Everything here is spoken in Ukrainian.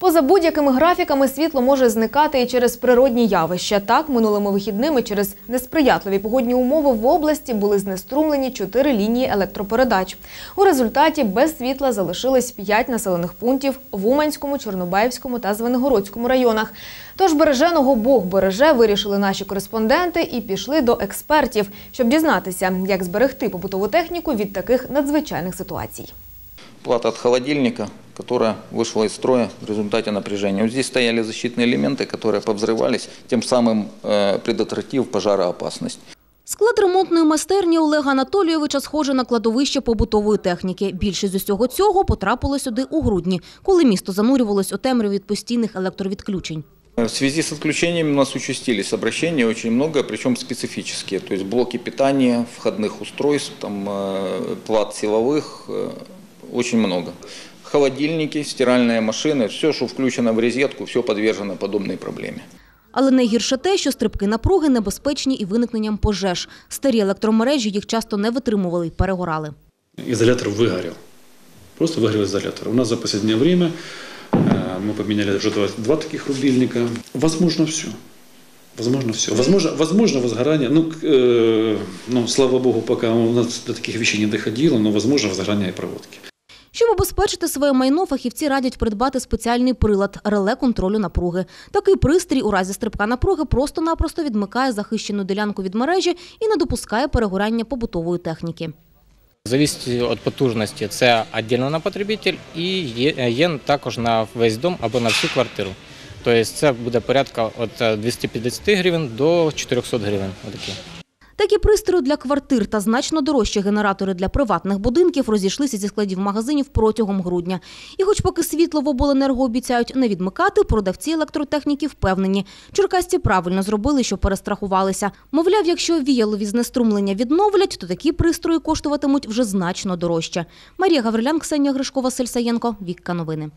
Поза будь-якими графіками світло може зникати і через природні явища. Так, минулими вихідними через несприятливі погодні умови в області були знеструмлені чотири лінії електропередач. У результаті без світла залишились п'ять населених пунктів в Уманському, Чорнобаївському та Звенигородському районах. Тож береженого Бог береже вирішили наші кореспонденти і пішли до експертів, щоб дізнатися, як зберегти побутову техніку від таких надзвичайних ситуацій плата от холодильника, которая вышла из строя в результате напряжения. Вот здесь стояли защитные элементы, которые повзрывались, тем самым э, предотвратив пожароопасность. Склад ремонтної майстерні Олега Анатолійовича схоже на кладовище побутової техніки. Більшість з усього цього потрапило сюди у грудні, коли місто занурювалось у темряву від постійних електровідключень. В связи с отключениями у нас участились обращения очень много, причем специфические. То есть блоки питания, входных устройств, там, э, плат силовых, э, очень много. Холодильники, стиральные машины, все, что включено в розетку, все подвержено подобной проблеме. Але найгірше те, що стрибки напруги небезпечні і виникненням пожеж. Старі електромережі їх часто не витримували й перегорали. изолятор выгорел. Просто выгорел изолятор. У нас за последнее время э, мы поменяли уже два, два таких рубильника. Возможно, все. Возможно, все. Возможно, возможно возгорание. Ну, к- э, ну, слава богу, пока у нас до таких вещей не доходило, но возможно возгорание и проводки. Щоб обезпечити своє майно, фахівці радять придбати спеціальний прилад – реле контролю напруги. Такий пристрій у разі стрибка напруги просто-напросто відмикає захищену ділянку від мережі і не допускає перегорання побутової техніки. Зависить від потужності. Це віддільно на потребитель і є, також на весь дом або на всю квартиру. Тобто це буде порядка від 250 гривень до 400 гривень. Такі пристрої для квартир та значно дорожчі генератори для приватних будинків розійшлися зі складів магазинів протягом грудня. І хоч поки світло в обленерго обіцяють не відмикати, продавці електротехніки впевнені. Черкасці правильно зробили, що перестрахувалися. Мовляв, якщо віялові знеструмлення відновлять, то такі пристрої коштуватимуть вже значно дорожче. Марія Гаврилян, Ксенія Гришко, Василь Саєнко, Вікка Новини.